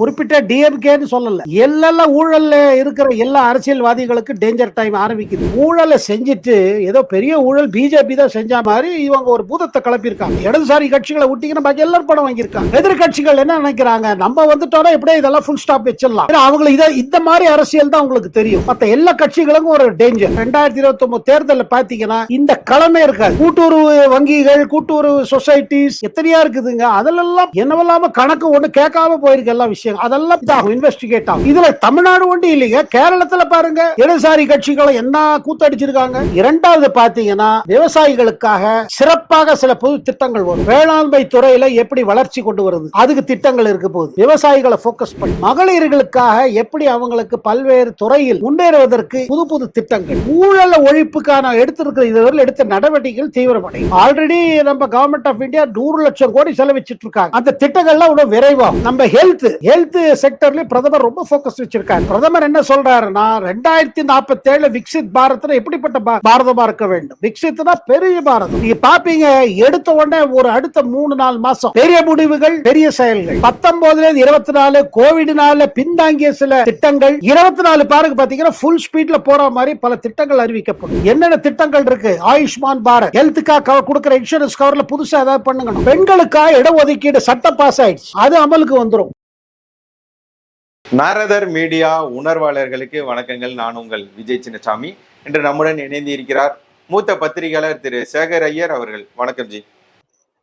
குறிப்பிட்ட டிஎம்கேன்னு சொல்லல. எல்லாம் ஊழல்ல இருக்கிற எல்லா அரசியல்வாதிகளுக்கு டேஞ்சர் டைம் ஆரம்பிக்குது. ஊழலை செஞ்சுட்டு ஏதோ பெரிய ஊழல் பிஜேபி தான் செஞ்ச மாதிரி இவங்க ஒரு பூதத்தை கிளப்பியிருக்காங்க. இடதுசாரி கட்சிகளை விட்டீங்கன்னா பாக்கி எல்லாரும் படம் வாங்கியிருக்காங்க. எதிர்கட்சிகள் என்ன நினைக்கிறாங்க? நம்ம வந்துட்டோம்னா எப்படியே இதெல்லாம் ஃபுல் ஸ்டாப் வச்சிடலாம். அவங்களுக்கு இதை இந்த மாதிரி அரசியல் தான் உங்களுக்கு தெரியும். மத்த எல்லா கட்சிகளுக்கும் ஒரு டேஞ்சர் ரெண்டாயிரத்தி இருபத்தி ஒன்பது தேர்தலில் பாத்தீங்கன்னா இந்த களமே இருக்காது. கூட்டுறவு வங்கிகள் கூட்டுறவு சொசைட்டிஸ் எத்தனையா இருக்குதுங்க. அதெல்லாம் என்னவெல்லாம கணக்கு ஒண்ணு கேட்காம போயிருக்கு எல்லா விஷயம் விஷயம் அதெல்லாம் இதாகும் இன்வெஸ்டிகேட் ஆகும். இதுல தமிழ்நாடு ஒண்டி இல்லைங்க. கேரளத்துல பாருங்க இடதுசாரி கட்சிகளை என்ன கூத்தடிச்சிருக்காங்க? இரண்டாவது பாத்தீங்கன்னா விவசாயிகளுக்காக சிறப்பாக சில புது திட்டங்கள் வரும். வேளாண்மை துறையில எப்படி வளர்ச்சி கொண்டு வருது? அதுக்கு திட்டங்கள் இருக்க போகுது. விவசாயிகளை போக்கஸ் பண்ணி. மகளிர்களுக்காக எப்படி அவங்களுக்கு பல்வேறு துறையில் முன்னேறுவதற்கு புது புது திட்டங்கள் ஊழல ஒழிப்புக்கான எடுத்திருக்கிற இதுவரை எடுத்த நடவடிக்கைகள் தீவிரமடையும். ஆல்ரெடி நம்ம கவர்மெண்ட் ஆஃப் இந்தியா நூறு லட்சம் கோடி செலவிச்சிட்டு இருக்காங்க. அந்த திட்டங்கள்லாம் விரைவாகும். நம்ம ஹெல்த் ஹெல்த் செக்டர்ல பிரதமர் ரொம்ப போக்கஸ் வச்சிருக்காரு. பிரதமர் என்ன சொல்றாருன்னா ரெண்டாயிரத்தி நாற்பத்தி ஏழு விக்சித் பாரத்ல எப்படிப்பட்ட பாரதமா இருக்க வேண்டும்? விக்சித்னா பெரிய பாரதம். நீங்க பாப்பீங்க எடுத்த உடனே ஒரு அடுத்த மூணு நாலு மாசம். பெரிய முடிவுகள் பெரிய செயல்கள். பத்தொன்பதுல இருந்து இருபத்தி நாலு கோவிட்னால பின்தாங்கிய சில திட்டங்கள். இருபத்தி நாலு பாருக்கு பாத்தீங்கன்னா ஃபுல் ஸ்பீட்ல போற மாதிரி பல திட்டங்கள் அறிவிக்கப்படும். என்னென்ன திட்டங்கள் இருக்கு? ஆயுஷ்மான் பாரத். ஹெல்த்துக்காக கொடுக்கிற இன்சூரன்ஸ் கவர்ல புதுசா ஏதாவது பண்ணுங்க பெண்களுக்காக இடஒதுக்கீடு சட்டம் பாஸ் ஆயிடுச்சு. அது அமலுக்கு வந்துரும். நாரதர் மீடியா உணர்வாளர்களுக்கு வணக்கங்கள். நான் உங்கள் விஜய் சின்னசாமி. இன்று நம்முடன் இணைந்து இருக்கிறார் மூத்த பத்திரிகையாளர் திரு சேகர் ஐயர் அவர்கள். வணக்கம் ஜி.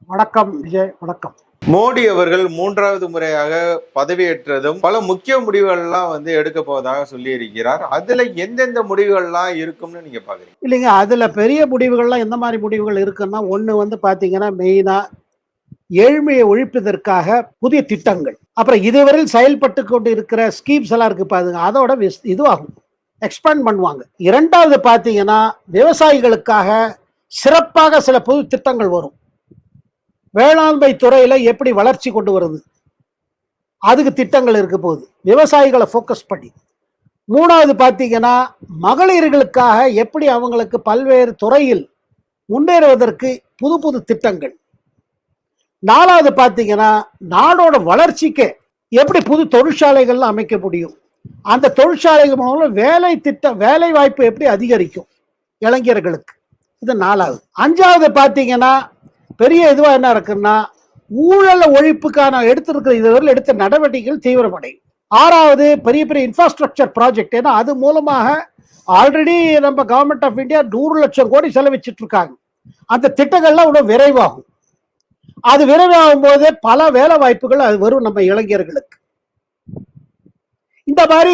வணக்கம் விஜய் வணக்கம். மோடி அவர்கள் மூன்றாவது முறையாக பதவியேற்றதும் பல முக்கிய முடிவுகள்லாம் வந்து எடுக்க போவதாக சொல்லி இருக்கிறார் அதுல எந்தெந்த முடிவுகள்லாம் இருக்கும்னு நீங்க பாக்குறீங்க? இல்லைங்க அதுல பெரிய முடிவுகள்லாம் எந்த மாதிரி முடிவுகள் இருக்குன்னா ஒண்ணு வந்து பாத்தீங்கன்னா மெயினா ஏழ்மையை ஒழிப்பதற்காக புதிய திட்டங்கள். அப்புறம் இதுவரையில் செயல்பட்டு கொண்டு இருக்கிற ஸ்கீம்ஸ் எல்லாம் இருக்கு பாருங்க. அதோட விஸ்- இதுவாகும். எக்ஸ்பேண்ட் பண்ணுவாங்க. இரண்டாவது பார்த்தீங்கன்னா விவசாயிகளுக்காக சிறப்பாக சில புது திட்டங்கள் வரும். வேளாண்மை துறையில் எப்படி வளர்ச்சி கொண்டு வருது? அதுக்கு திட்டங்கள் இருக்க போகுது. விவசாயிகளை ஃபோக்கஸ் பண்ணி. மூணாவது பார்த்தீங்கன்னா மகளிர்களுக்காக எப்படி அவங்களுக்கு பல்வேறு துறையில் முன்னேறுவதற்கு புது புது திட்டங்கள். நாலாவது பார்த்தீங்கன்னா நாடோட வளர்ச்சிக்கு எப்படி புது தொழிற்சாலைகள்லாம் அமைக்க முடியும்? அந்த தொழிற்சாலைகள் மூலம் வேலை திட்டம் வேலை வாய்ப்பு எப்படி அதிகரிக்கும்? இளைஞர்களுக்கு. இது நாலாவது. அஞ்சாவது பார்த்தீங்கன்னா பெரிய இதுவாக என்ன இருக்குன்னா ஊழல ஒழிப்புக்கான எடுத்திருக்கிற இதுவரையில் எடுத்த நடவடிக்கைகள் தீவிரமடையும். ஆறாவது பெரிய பெரிய இன்ஃப்ராஸ்ட்ரக்சர் ப்ராஜெக்ட் ஏன்னா அது மூலமாக ஆல்ரெடி நம்ம கவர்மெண்ட் ஆஃப் இந்தியா நூறு லட்சம் கோடி செலவிச்சிட்டு இருக்காங்க. அந்த திட்டங்கள்லாம் இன்னும் விரைவாகும். அது விரைவாகும் போது பல வேலை வாய்ப்புகள் அது வரும் நம்ம இளைஞர்களுக்கு. இந்த மாதிரி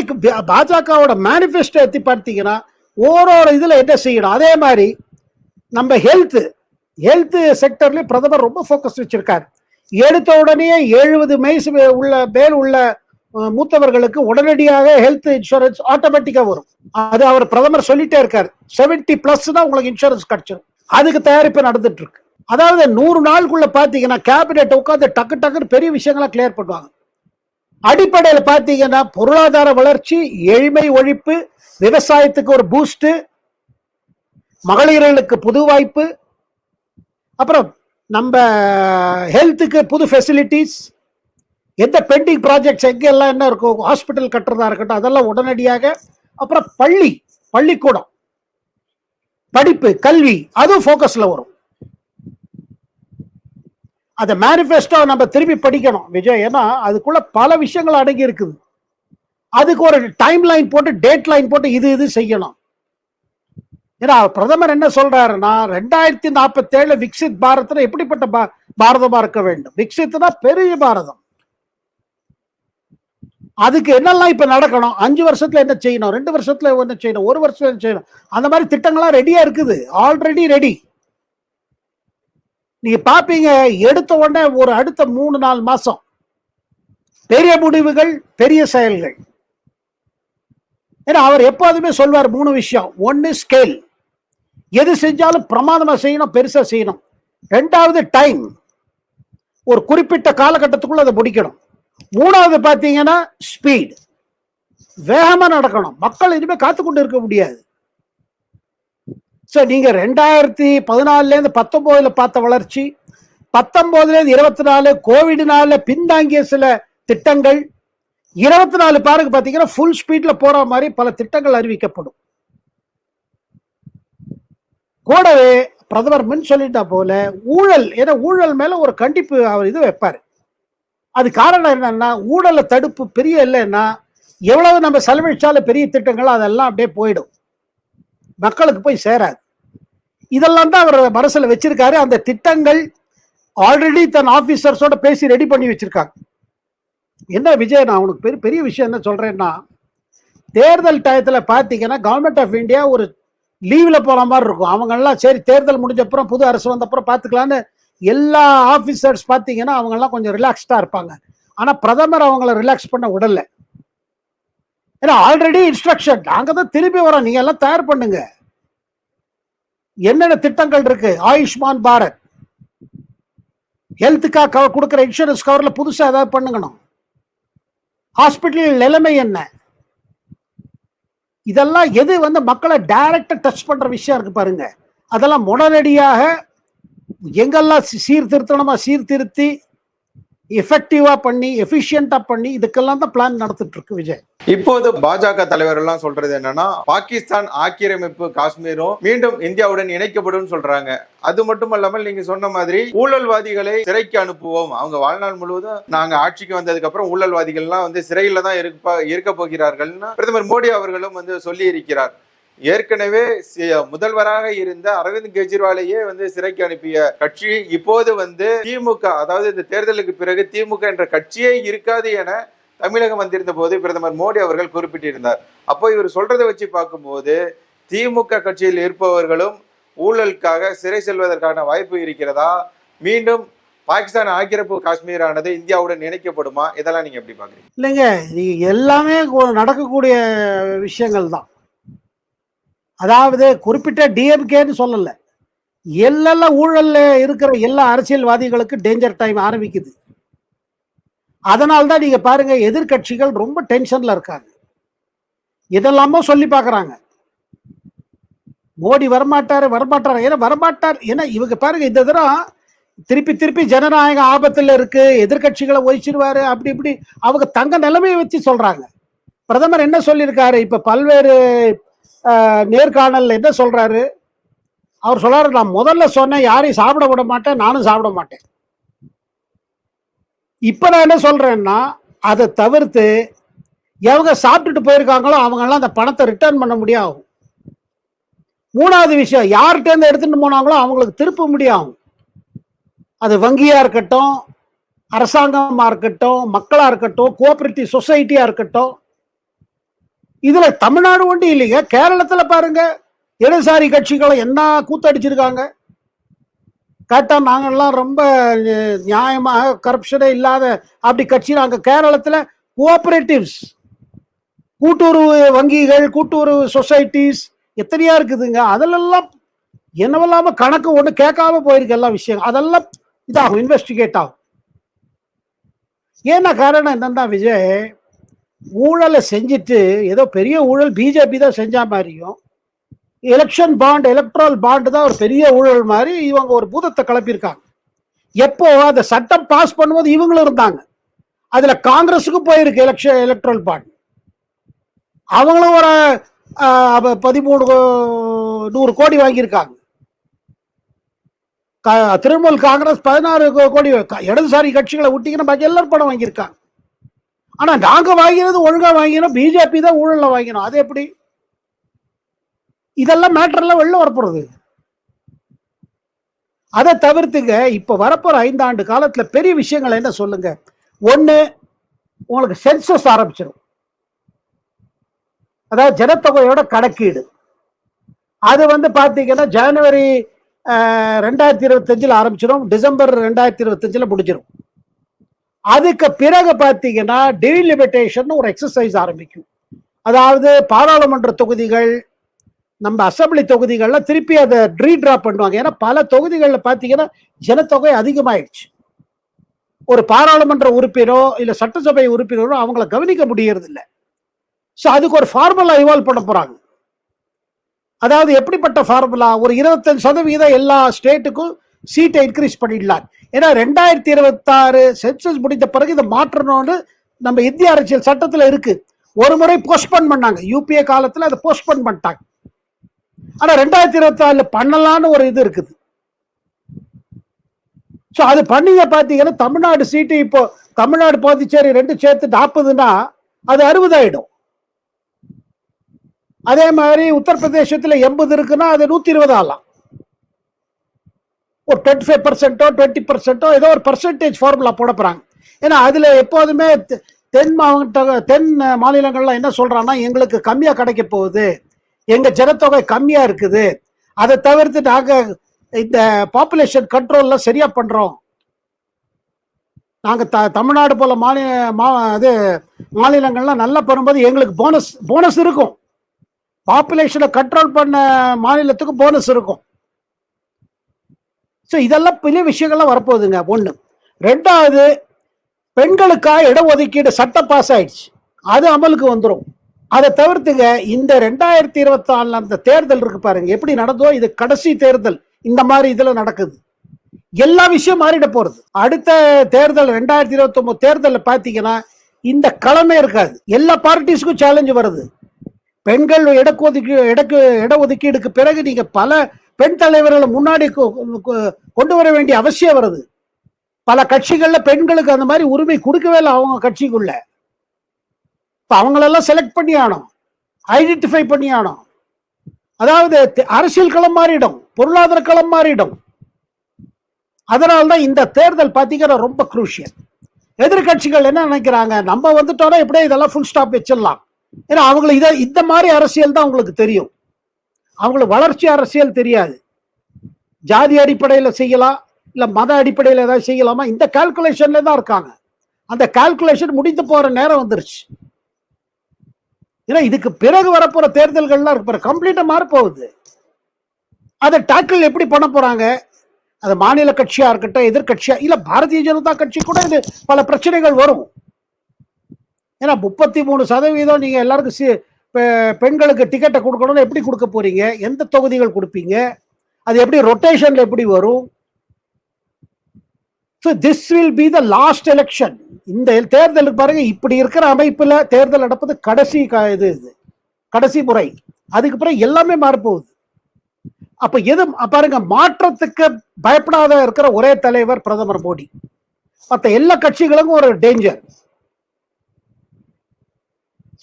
பாஜகவோட மேனிஃபெஸ்டோ எத்தி பார்த்தீங்கன்னா ஓரோரு இதில் என்ன செய்யணும்? அதே மாதிரி நம்ம ஹெல்த்து ஹெல்த்து செக்டர்லேயும் பிரதமர் ரொம்ப ஃபோக்கஸ் வச்சுருக்கார். எடுத்த உடனே எழுபது வயசு உள்ள மேல் உள்ள மூத்தவர்களுக்கு உடனடியாக ஹெல்த் இன்சூரன்ஸ் ஆட்டோமேட்டிக்காக வரும். அது அவர் பிரதமர் சொல்லிட்டே இருக்காரு. 70 பிளஸ் தான் உங்களுக்கு இன்சூரன்ஸ் கிடைச்சிடும் அதுக்கு தயாரிப்பு நடந்துட்டு இருக்கு. அதாவது நூறு நாளுக்குள்ள பார்த்தீங்கன்னா கேபினெட் உட்காந்து டக்கு டக்குன்னு பெரிய விஷயங்களை கிளியர் பண்ணுவாங்க. அடிப்படையில் பார்த்தீங்கன்னா பொருளாதார வளர்ச்சி எளிமை ஒழிப்பு விவசாயத்துக்கு ஒரு பூஸ்ட் மகளிர்களுக்கு புது வாய்ப்பு அப்புறம் நம்ம ஹெல்த்துக்கு புது ஃபெசிலிட்டிஸ் எந்த பெண்டிங் ப்ராஜெக்ட்ஸ் எங்கெல்லாம் என்ன இருக்கும் ஹாஸ்பிட்டல் கட்டுறதா இருக்கட்டும் அதெல்லாம் உடனடியாக அப்புறம் பள்ளி பள்ளிக்கூடம் படிப்பு கல்வி அதுவும் ஃபோக்கஸில் வரும். அந்த மேனிஃபெஸ்டோ நம்ம திரும்பி படிக்கணும். விஜய் ஏன்னா அதுக்குள்ள பல விஷயங்கள் அடங்கி இருக்குது. அதுக்கு ஒரு டைம் லைன் போட்டு டேட் லைன் போட்டு இது இது செய்யணும். ஏன்னா பிரதமர் என்ன சொல்றாருன்னா ரெண்டாயிரத்தி நாற்பத்தி ஏழு விக்சித் பாரத்ல எப்படிப்பட்ட பா- பாரதமா இருக்க வேண்டும்? விக்சித்னா பெரிய பாரதம். அதுக்கு என்னெல்லாம் இப்ப நடக்கணும்? அஞ்சு வருஷத்துல என்ன செய்யணும்? ரெண்டு வருஷத்துல என்ன செய்யணும்? ஒரு வருஷத்துல என்ன செய்யணும்? அந்த மாதிரி திட்டங்கள்லாம் ரெடியா இருக்குது. ஆல்ரெடி ரெடி நீங்க பாப்பீங்க எடுத்த உடனே ஒரு அடுத்த மூணு நாலு மாசம். பெரிய முடிவுகள் பெரிய செயல்கள். ஏன்னா அவர் எப்போதுமே சொல்வார் மூணு விஷயம். ஒன்னு ஸ்கேல் எது செஞ்சாலும் பிரமாதமா செய்யணும் பெருசா செய்யணும். ரெண்டாவது டைம் ஒரு குறிப்பிட்ட காலகட்டத்துக்குள்ள அதை முடிக்கணும். மூணாவது பார்த்தீங்கன்னா ஸ்பீட் வேகமா நடக்கணும். மக்கள் இனிமேல் காத்து கொண்டு இருக்க முடியாது. ஸோ நீங்கள் ரெண்டாயிரத்தி பதினாலேருந்து பத்தொம்போதில் பார்த்த வளர்ச்சி பத்தொம்போதுலேருந்து இருபத்தி நாலு கோவிட்னால பின்தாங்கிய சில திட்டங்கள் இருபத்தி நாலு பாருக்கு பார்த்தீங்கன்னா ஃபுல் ஸ்பீட்ல போற மாதிரி பல திட்டங்கள் அறிவிக்கப்படும். கூடவே பிரதமர் முன் சொல்லிட்டா போல ஊழல் ஏன்னா ஊழல் மேல ஒரு கண்டிப்பு அவர் இது வைப்பார். அது காரணம் என்னன்னா ஊழலை தடுப்பு பெரிய இல்லைன்னா எவ்வளவு நம்ம செலவழிச்சாலும் பெரிய திட்டங்கள் அதெல்லாம் அப்படியே போயிடும். மக்களுக்கு போய் சேராது. இதெல்லாம் தான் அவர் மனசில் வச்சிருக்காரு. அந்த திட்டங்கள் ஆல்ரெடி தன் ஆஃபீஸர்ஸோட பேசி ரெடி பண்ணி வச்சிருக்காங்க. என்ன விஜய் நான் உனக்கு பெரிய பெரிய விஷயம் என்ன சொல்கிறேன்னா தேர்தல் டயத்தில் பார்த்தீங்கன்னா கவர்மெண்ட் ஆஃப் இந்தியா ஒரு லீவில் போன மாதிரி இருக்கும். அவங்கெல்லாம் சரி தேர்தல் முடிஞ்ச அப்புறம் புது அரசு வந்த அப்புறம் எல்லா ஆஃபீஸர்ஸ் பார்த்தீங்கன்னா அவங்கெல்லாம் கொஞ்சம் ரிலாக்ஸ்டாக இருப்பாங்க. ஆனால் பிரதமர் அவங்கள ரிலாக்ஸ் பண்ண விடலை. ஏன்னா ஆல்ரெடி இன்ஸ்ட்ரக்ஷன் நாங்கள் தான் திரும்பி வரோம். நீங்கள் எல்லாம் தயார் பண்ணுங்க. என்னென்ன திட்டங்கள் இருக்கு? ஆயுஷ்மான் பாரத். ஹெல்த்துக்காக கவர் கொடுக்குற இன்சூரன்ஸ் கவரில் புதுசாக ஏதாவது பண்ணுங்கணும். ஹாஸ்பிட்டல் நிலைமை என்ன? இதெல்லாம் எது வந்து மக்களை டைரக்டாக டச் பண்ணுற விஷயம் இருக்கு பாருங்க. அதெல்லாம் உடனடியாக எங்கெல்லாம் சீர்திருத்தணுமா சீர்திருத்தி எஃபெக்டிவா பண்ணி எஃபிஷியண்டா பண்ணி இதுக்கெல்லாம் தான் பிளான் நடத்திட்டு இருக்கு விஜய். இப்போது பாஜக தலைவர் எல்லாம் சொல்றது என்னன்னா பாகிஸ்தான் ஆக்கிரமிப்பு காஷ்மீரும் மீண்டும் இந்தியாவுடன் இணைக்கப்படும் சொல்றாங்க. அது மட்டும் இல்லாமல் நீங்க சொன்ன மாதிரி ஊழல்வாதிகளை சிறைக்கு அனுப்புவோம். அவங்க வாழ்நாள் முழுவதும் நாங்க ஆட்சிக்கு வந்ததுக்கு அப்புறம் ஊழல்வாதிகள்லாம் வந்து சிறையில தான் இருப்ப இருக்க போகிறார்கள்னு பிரதமர் மோடி அவர்களும் வந்து சொல்லி இருக்கிறார் ஏற்கனவே முதல்வராக இருந்த அரவிந்த் கெஜ்ரிவாலையே வந்து சிறைக்கு அனுப்பிய கட்சி இப்போது வந்து திமுக அதாவது இந்த தேர்தலுக்கு பிறகு திமுக என்ற கட்சியே இருக்காது என தமிழகம் வந்திருந்த போது பிரதமர் மோடி அவர்கள் குறிப்பிட்டிருந்தார். அப்போ இவர் சொல்றதை வச்சு பார்க்கும்போது திமுக கட்சியில் இருப்பவர்களும் ஊழலுக்காக சிறை செல்வதற்கான வாய்ப்பு இருக்கிறதா? மீண்டும் பாகிஸ்தான் ஆக்கிரமிப்பு காஷ்மீரானது இந்தியாவுடன் இணைக்கப்படுமா? இதெல்லாம் நீங்க எப்படி பாக்குறீங்க இல்லைங்க நீங்க எல்லாமே நடக்கக்கூடிய விஷயங்கள் தான் அதாவது குறிப்பிட்ட டிஎம்கேன்னு சொல்லலை. எல்லாம் ஊழல்ல இருக்கிற எல்லா அரசியல்வாதிகளுக்கு டேஞ்சர் டைம் ஆரம்பிக்குது. அதனால்தான் நீங்க பாருங்க எதிர்க்கட்சிகள் ரொம்ப டென்ஷன்ல இருக்காங்க. இதெல்லாமோ சொல்லி பார்க்குறாங்க மோடி வரமாட்டாரு வரமாட்டாரு. ஏன்னா வரமாட்டார் ஏன்னா இவங்க பாருங்க இந்த தடவை திருப்பி திருப்பி ஜனநாயக ஆபத்தில் இருக்கு எதிர்க்கட்சிகளை ஒழிச்சிருவாரு அப்படி இப்படி. அவங்க தங்க நிலைமையை வச்சு சொல்றாங்க. பிரதமர் என்ன சொல்லியிருக்காரு? இப்ப பல்வேறு நேர்காணல் என்ன சொல்றாரு? அவர் சொல்றாரு நான் முதல்ல சொன்னேன் யாரையும் சாப்பிட விட மாட்டேன் நானும் சாப்பிட மாட்டேன். இப்ப நான் என்ன சொல்றேன்னா அதை தவிர்த்து எவங்க சாப்பிட்டுட்டு போயிருக்காங்களோ அவங்கெல்லாம் அந்த பணத்தை ரிட்டர்ன் பண்ண முடியும் மூணாவது விஷயம் யார்கிட்ட இருந்து எடுத்துட்டு போனாங்களோ அவங்களுக்கு திருப்ப முடியும் அது வங்கியா இருக்கட்டும் அரசாங்கமாக இருக்கட்டும் மக்களாக இருக்கட்டும் கோஆபரேட்டிவ் சொசைட்டியாக இருக்கட்டும் இதுல தமிழ்நாடு ஒன்றும் இல்லைங்க. கேரளத்துல பாருங்க. இடதுசாரி கட்சிகளை என்ன கூத்தடிச்சிருக்காங்க? கேட்டா நாங்கெல்லாம் ரொம்ப நியாயமாக கரப்ஷனே இல்லாத அப்படி கட்சி. நாங்க கேரளத்துல கோஆபரேட்டிவ்ஸ் கூட்டுறவு வங்கிகள் கூட்டுறவு சொசைட்டிஸ் எத்தனையா இருக்குதுங்க. அதிலெல்லாம் என்னவெல்லாம கணக்கு ஒண்ணு கேட்காம போயிருக்கு எல்லா விஷயம் அதெல்லாம் இதாகும் இன்வெஸ்டிகேட் ஆகும். ஏன்னா காரணம் என்னன்னா விஜய் ஊழலை செஞ்சுட்டு ஏதோ பெரிய ஊழல் பிஜேபி தான் செஞ்ச மாதிரியும் எலெக்ஷன் பாண்ட் எலக்ட்ரல் பாண்டு தான் ஒரு பெரிய ஊழல் மாதிரி இவங்க ஒரு பூதத்தை கிளப்பியிருக்காங்க. எப்போ அந்த சட்டம் பாஸ் பண்ணும்போது இவங்களும் இருந்தாங்க. அதுல காங்கிரஸுக்கு போயிருக்கு எலெக்ஷன் எலக்ட்ரல் பாண்ட் அவங்களும் ஒரு ஆஹ், பதிமூணு கோ- நூறு கோடி வாங்கியிருக்காங்க. திரிணாமுல் காங்கிரஸ் பதினாறு கோடி இடதுசாரி கட்சிகளை விட்டீங்கன்னா பாக்கி எல்லாரும் பணம் வாங்கியிருக்காங்க. ஆனா நாங்க வாங்கினது ஒழுங்கா வாங்கினோம். பிஜேபி தான் ஊழல்ல வாங்கினோம். அது எப்படி? இதெல்லாம் மேட்டர்லாம் வெளில வரப்போறது. அதை தவிர்த்துங்க. இப்ப வரப்போற ஐந்தாண்டு காலத்துல பெரிய விஷயங்கள் என்ன சொல்லுங்க? ஒண்ணு உங்களுக்கு சென்சஸ் ஆரம்பிச்சிடும் அதாவது ஜனத்தொகையோட கணக்கீடு. அது வந்து பார்த்தீங்கன்னா ஜனவரி ரெண்டாயிரத்தி இருபத்தஞ்சில் ஆரம்பிச்சிடும் டிசம்பர் ரெண்டாயிரத்தி இருபத்தஞ்சில் முடிஞ்சிடும் அதுக்கு பிறகு பார்த்தீங்கன்னா டீலிமிட்டேஷன் ஒரு எக்ஸசைஸ் ஆரம்பிக்கும். அதாவது பாராளுமன்ற தொகுதிகள் நம்ம அசெம்பிளி தொகுதிகள்லாம் திருப்பி அதை ரீட்ரா பண்ணுவாங்க. ஏன்னா பல தொகுதிகளில் பார்த்தீங்கன்னா ஜனத்தொகை அதிகமாயிடுச்சு. ஒரு பாராளுமன்ற உறுப்பினரோ இல்லை சட்டசபை உறுப்பினரோ அவங்கள கவனிக்க முடியறதில்ல. ஸோ அதுக்கு ஒரு ஃபார்முலா இவால்வ் பண்ண போகிறாங்க அதாவது எப்படிப்பட்ட ஃபார்முலா ஒரு இருபத்தஞ்சு சதவீதம் எல்லா ஸ்டேட்டுக்கும் சீட்டை இன்க்ரீஸ் பண்ணிடலாம். ஏன்னா ரெண்டாயிரத்தி இருபத்தாறு சென்சஸ் முடிந்த பிறகு இதை மாற்றணும்னு நம்ம இந்திய அரசியல் சட்டத்தில் இருக்கு. ஒரு முறை போஸ்ட்போன் பண்ணாங்க. யூபிஏ காலத்துல அதை போஸ்ட்போன் பண்ணிட்டாங்க. ஆனா ரெண்டாயிரத்தி இருபத்தி நாலுல பண்ணலான்னு ஒரு இது இருக்குது. ஸோ அது பண்ணீங்க பார்த்தீங்கன்னா தமிழ்நாடு சீட்டு இப்போ தமிழ்நாடு பாதிச்சேரி ரெண்டு சேர்த்து நாற்பதுன்னா அது அறுபது ஆயிடும் அதே மாதிரி உத்தரப்பிரதேசத்தில் எண்பது இருக்குன்னா அது நூத்தி இருபது ஆகலாம் ஒரு டுவெண்ட்டி ஃபைவ் பர்சன்ட்டோ டுவெண்ட்டி பர்சன்ட்டோ ஏதோ ஒரு பர்சன்டேஜ் ஃபார்முலா போட போகிறாங்க ஏன்னா அதில் எப்போதுமே தெ- தென் மாவட்ட தென் மாநிலங்கள்லாம் என்ன சொல்கிறாங்கன்னா எங்களுக்கு கம்மியாக கிடைக்க போகுது. எங்கள் ஜனத்தொகை கம்மியாக இருக்குது. அதை தவிர்த்து நாங்கள் இந்த பாப்புலேஷன் கண்ட்ரோல்லாம் சரியாக பண்ணுறோம் நாங்கள் த தமிழ்நாடு போல மாநில மா இது மாநிலங்கள்லாம் நல்லா பண்ணும்போது எங்களுக்கு போனஸ் போனஸ் இருக்கும். பாப்புலேஷனை கண்ட்ரோல் பண்ண மாநிலத்துக்கு போனஸ் இருக்கும். ஸோ இதெல்லாம் பெரிய விஷயங்கள்லாம் வரப்போகுதுங்க ஒன்று ரெண்டாவது பெண்களுக்காக இடஒதுக்கீடு சட்டம் பாஸ் ஆயிடுச்சு. அது அமலுக்கு வந்துடும் அதை தவிர்த்துங்க இந்த ரெண்டாயிரத்தி இருபத்தி நாலுல அந்த தேர்தல் இருக்கு பாருங்க எப்படி நடந்தோ இது கடைசி தேர்தல். இந்த மாதிரி இதுல நடக்குது. எல்லா விஷயம் மாறிட போறது. அடுத்த தேர்தல் ரெண்டாயிரத்தி இருபத்தி ஒன்பது தேர்தலில் பார்த்தீங்கன்னா இந்த களமே இருக்காது. எல்லா பார்ட்டிஸ்க்கும் சேலஞ்சு வருது. பெண்கள் இடஒதுக்கீடு இடக்கு இடஒதுக்கீடுக்கு பிறகு நீங்க பல பெண் தலைவர்களை முன்னாடி கொ- கொண்டு வர வேண்டிய அவசியம் வருது. பல கட்சிகள்ல பெண்களுக்கு அந்த மாதிரி உரிமை கொடுக்கவே இல்லை அவங்க கட்சிக்குள்ள. இப்ப அவங்களெல்லாம் செலக்ட் பண்ணி ஆனோம் ஐடென்டிஃபை பண்ணி ஆனோம் அதாவது அரசியல் களம் மாறிடும். பொருளாதார களம் மாறிடும். அதனால்தான் இந்த தேர்தல் பார்த்தீங்கன்னா ரொம்ப குரூஷியல் எதிர்க்கட்சிகள் என்ன நினைக்கிறாங்க? நம்ம வந்துட்டோம்னா எப்படியே இதெல்லாம் ஃபுல் ஸ்டாப் வச்சிடலாம். ஏன்னா அவங்களுக்கு இதை இந்த மாதிரி அரசியல் தான் அவங்களுக்கு தெரியும். அவங்களுக்கு வளர்ச்சி அரசியல் தெரியாது. ஜாதி அடிப்படையில் செய்யலாம் இல்லை மத அடிப்படையில் ஏதாவது செய்யலாமா? இந்த கால்குலேஷன்ல தான் இருக்காங்க. அந்த கால்குலேஷன் முடிந்து போற நேரம் வந்துருச்சு. ஏன்னா இதுக்கு பிறகு வரப்போற தேர்தல்கள்லாம் இருக்கு பாரு கம்ப்ளீட்டா மாறப்போகுது அதை டாக்கிள் எப்படி பண்ண போறாங்க? அது மாநில கட்சியா இருக்கட்டும் எதிர்க்கட்சியா இல்ல பாரதிய ஜனதா கட்சி கூட இது பல பிரச்சனைகள் வரும். ஏன்னா முப்பத்தி மூணு சதவீதம் நீங்க எல்லாருக்கும் சி- பெண்களுக்கு டிக்கெட்டை கொடுக்கணும்னு எப்படி கொடுக்க போறீங்க? எந்த தொகுதிகள் கொடுப்பீங்க? அது எப்படி ரொட்டேஷன்ல எப்படி வரும்? So this will be the last election இந்த தேர்தலுக்கு பாருங்க இப்படி இருக்கிற அமைப்புல தேர்தல் நடப்பது கடைசி இது இது கடைசி முறை. அதுக்கு பிறகு எல்லாமே மாறப்போகுது. அப்ப எது பாருங்க மாற்றத்துக்கு பயப்படாத இருக்கிற ஒரே தலைவர் பிரதமர் மோடி. மற்ற எல்லா கட்சிகளுக்கும் ஒரு டேஞ்சர்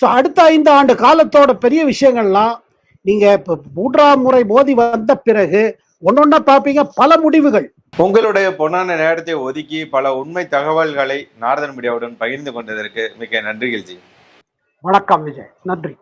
ஸோ அடுத்த ஐந்து ஆண்டு காலத்தோட பெரிய விஷயங்கள்லாம் நீங்க இப்ப மூன்றாம் முறை மோதி வந்த பிறகு ஒன்னொன்னா பார்ப்பீங்க பல முடிவுகள். உங்களுடைய பொன்னான நேரத்தை ஒதுக்கி பல உண்மை தகவல்களை நாரதன் மீடியாவுடன் பகிர்ந்து கொண்டதற்கு மிக்க நன்றிகள் ஜி. வணக்கம் விஜய். நன்றி.